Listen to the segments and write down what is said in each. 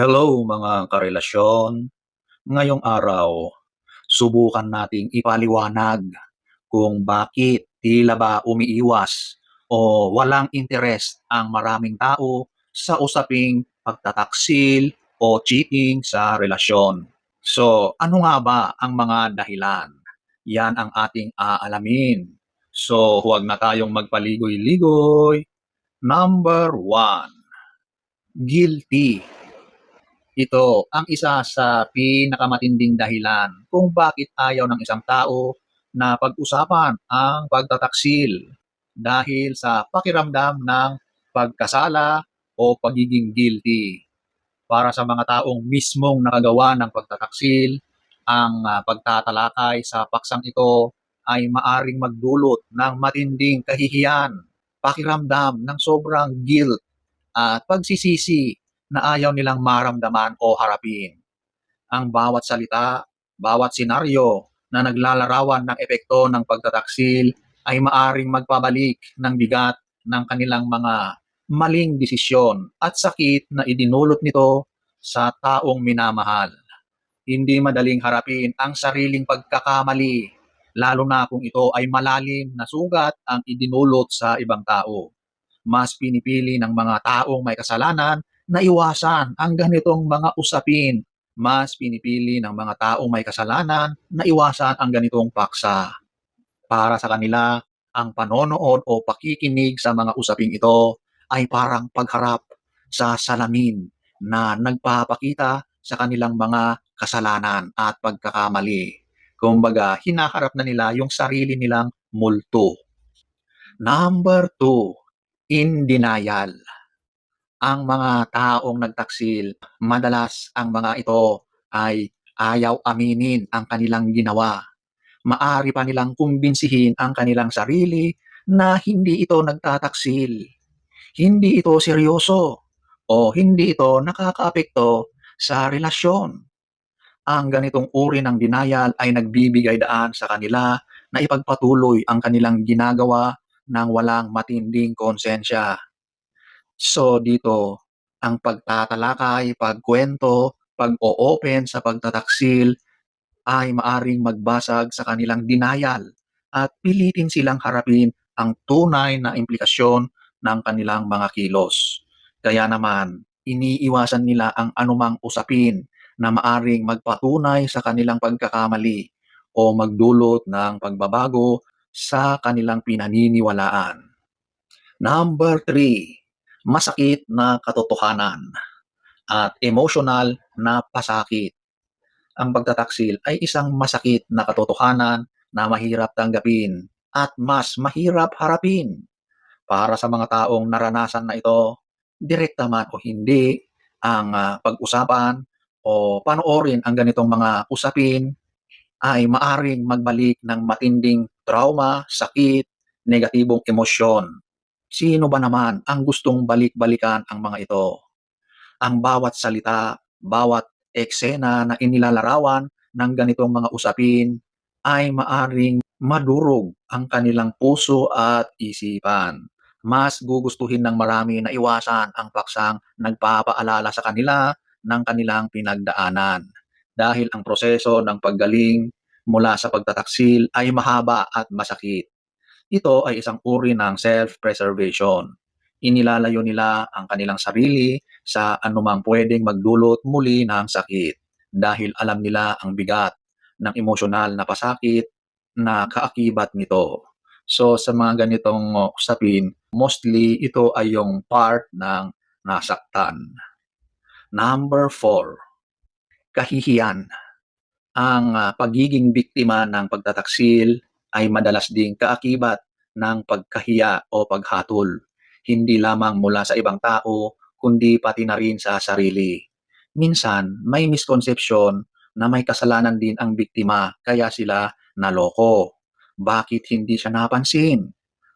Hello mga karelasyon. Ngayong araw, subukan nating ipaliwanag kung bakit tila ba umiiwas o walang interes ang maraming tao sa usaping pagtataksil o cheating sa relasyon. So, ano nga ba ang mga dahilan? Yan ang ating aalamin. So, huwag na tayong magpaligoy-ligoy. Number one, guilty. Ito ang isa sa pinakamatinding dahilan kung bakit ayaw ng isang tao na pag-usapan ang pagtataksil dahil sa pakiramdam ng pagkasala o pagiging guilty. Para sa mga taong mismong nakagawa ng pagtataksil, ang ah, pagtatalakay sa paksang ito ay maaring magdulot ng matinding kahihiyan, pakiramdam ng sobrang guilt at pagsisisi na ayaw nilang maramdaman o harapin. Ang bawat salita, bawat senaryo na naglalarawan ng epekto ng pagtataksil ay maaring magpabalik ng bigat ng kanilang mga maling desisyon at sakit na idinulot nito sa taong minamahal. Hindi madaling harapin ang sariling pagkakamali, lalo na kung ito ay malalim na sugat ang idinulot sa ibang tao. Mas pinipili ng mga taong may kasalanan na iwasan ang ganitong mga usapin. Mas pinipili ng mga taong may kasalanan na iwasan ang ganitong paksa. Para sa kanila, ang panonood o pakikinig sa mga usaping ito ay parang pagharap sa salamin na nagpapakita sa kanilang mga kasalanan at pagkakamali. Kumbaga, hinaharap na nila yung sarili nilang multo. Number two, in denial. Ang mga taong nagtaksil, madalas ang mga ito ay ayaw aminin ang kanilang ginawa. Maari pa nilang kumbinsihin ang kanilang sarili na hindi ito nagtataksil. Hindi ito seryoso o hindi ito nakakaapekto sa relasyon. Ang ganitong uri ng denial ay nagbibigay daan sa kanila na ipagpatuloy ang kanilang ginagawa ng walang matinding konsensya. So dito, ang pagtatalakay, pagkwento, pag-o-open sa pagtataksil ay maaring magbasag sa kanilang denial at pilitin silang harapin ang tunay na implikasyon ng kanilang mga kilos. Kaya naman, iniiwasan nila ang anumang usapin na maaring magpatunay sa kanilang pagkakamali o magdulot ng pagbabago sa kanilang pinaniniwalaan. Number three, masakit na katotohanan at emotional na pasakit. Ang pagtataksil ay isang masakit na katotohanan na mahirap tanggapin at mas mahirap harapin. Para sa mga taong naranasan na ito, direkta man o hindi, ang ah, pag-usapan o panoorin ang ganitong mga usapin ay maaring magbalik ng matinding trauma, sakit, negatibong emosyon. Sino ba naman ang gustong balik-balikan ang mga ito? Ang bawat salita, bawat eksena na inilalarawan ng ganitong mga usapin ay maaring madurog ang kanilang puso at isipan. Mas gugustuhin ng marami na iwasan ang paksang nagpapaalala sa kanila ng kanilang pinagdaanan. Dahil ang proseso ng paggaling mula sa pagtataksil ay mahaba at masakit. Ito ay isang uri ng self-preservation. Inilalayo nila ang kanilang sarili sa anumang pwedeng magdulot muli ng sakit dahil alam nila ang bigat ng emosyonal na pasakit na kaakibat nito. So sa mga ganitong uh, usapin, mostly ito ay yung part ng nasaktan. Number four, kahihiyan. Ang ah, pagiging biktima ng pagtataksil ay madalas ding kaakibat ng pagkahiya o paghatol, hindi lamang mula sa ibang tao, kundi pati na rin sa sarili. Minsan, may misconception na may kasalanan din ang biktima kaya sila naloko. Bakit hindi siya napansin?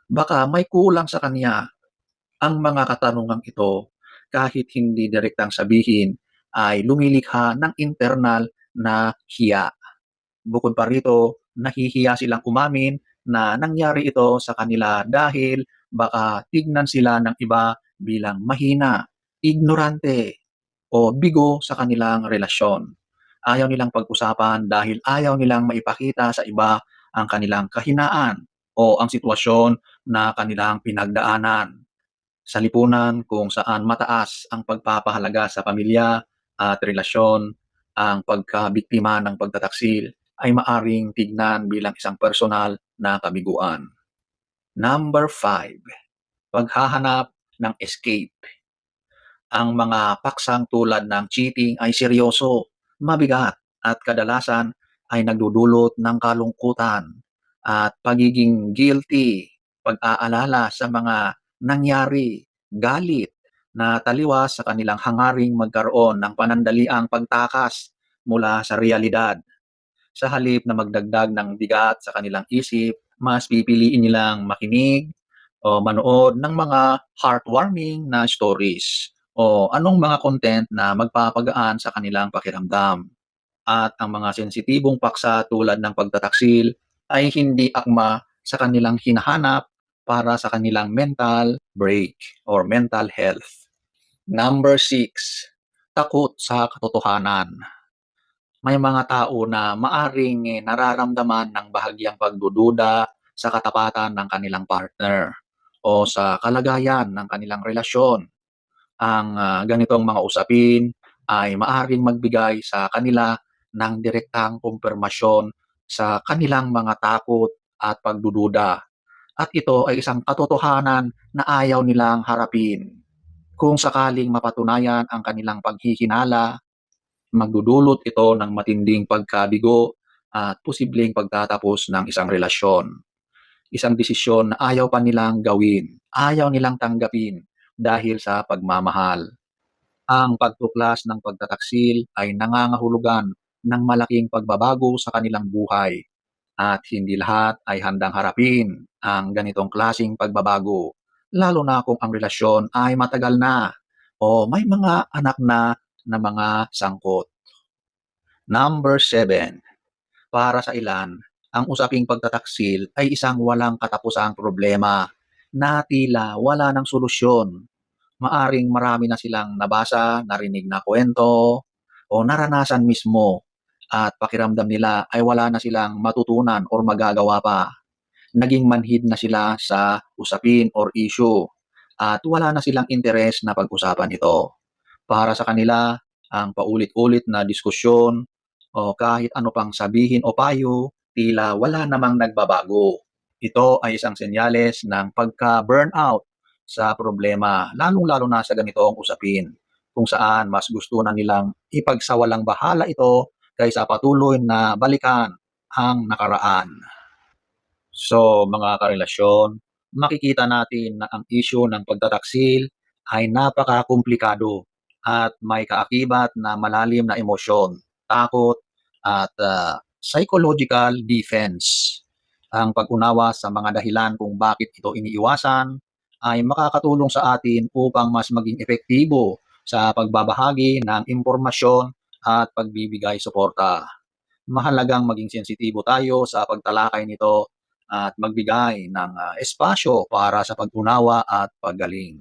Baka may kulang sa kanya. Ang mga katanungang ito, kahit hindi direktang sabihin, ay lumilikha ng internal na hiya. Bukod pa rito, nahihiya silang umamin na nangyari ito sa kanila dahil baka tignan sila ng iba bilang mahina, ignorante, o bigo sa kanilang relasyon. Ayaw nilang pag-usapan dahil ayaw nilang maipakita sa iba ang kanilang kahinaan o ang sitwasyon na kanilang pinagdaanan. Sa lipunan kung saan mataas ang pagpapahalaga sa pamilya at relasyon, ang pagkabiktima ng pagtataksil ay maaring tignan bilang isang personal na kabiguan. Number 5. Paghahanap ng escape. Ang mga paksang tulad ng cheating ay seryoso, mabigat at kadalasan ay nagdudulot ng kalungkutan at pagiging guilty, pag-aalala sa mga nangyari, galit na taliwas sa kanilang hangaring magkaroon ng panandaliang pagtakas mula sa realidad. Sa halip na magdagdag ng bigat sa kanilang isip, mas pipiliin nilang makinig o manood ng mga heartwarming na stories o anong mga content na magpapagaan sa kanilang pakiramdam. At ang mga sensitibong paksa tulad ng pagtataksil ay hindi akma sa kanilang hinahanap para sa kanilang mental break or mental health. Number 6. Takot sa katotohanan. May mga tao na maaring eh, nararamdaman ng bahagyang pagdududa sa katapatan ng kanilang partner o sa kalagayan ng kanilang relasyon. Ang ah, ganitong mga usapin ay maaring magbigay sa kanila ng direktang kumpirmasyon sa kanilang mga takot at pagdududa. At ito ay isang katotohanan na ayaw nilang harapin. Kung sakaling mapatunayan ang kanilang paghihinala, magdudulot ito ng matinding pagkabigo at posibleng pagtatapos ng isang relasyon. Isang desisyon na ayaw pa nilang gawin, ayaw nilang tanggapin dahil sa pagmamahal. Ang pagtuklas ng pagtataksil ay nangangahulugan ng malaking pagbabago sa kanilang buhay at hindi lahat ay handang harapin ang ganitong klasing pagbabago, lalo na kung ang relasyon ay matagal na o may mga anak na na mga sangkot. Number 7. Para sa ilan, ang usaping pagtataksil ay isang walang katapusang problema na tila wala ng solusyon. Maaring marami na silang nabasa, narinig na kwento, o naranasan mismo at pakiramdam nila ay wala na silang matutunan or magagawa pa. Naging manhid na sila sa usapin or issue at wala na silang interes na pag-usapan ito. Para sa kanila, ang paulit-ulit na diskusyon o kahit ano pang sabihin o payo, tila wala namang nagbabago. Ito ay isang senyales ng pagka-burnout sa problema, lalong-lalo na sa ganitong usapin, kung saan mas gusto na nilang ipagsawalang bahala ito kaysa patuloy na balikan ang nakaraan. So, mga karelasyon, makikita natin na ang issue ng pagtataksil ay napaka-komplikado at may kaakibat na malalim na emosyon, takot, at uh, psychological defense. Ang pag-unawa sa mga dahilan kung bakit ito iniiwasan ay makakatulong sa atin upang mas maging epektibo sa pagbabahagi ng impormasyon at pagbibigay suporta. Mahalagang maging sensitibo tayo sa pagtalakay nito at magbigay ng uh, espasyo para sa pag-unawa at paggaling.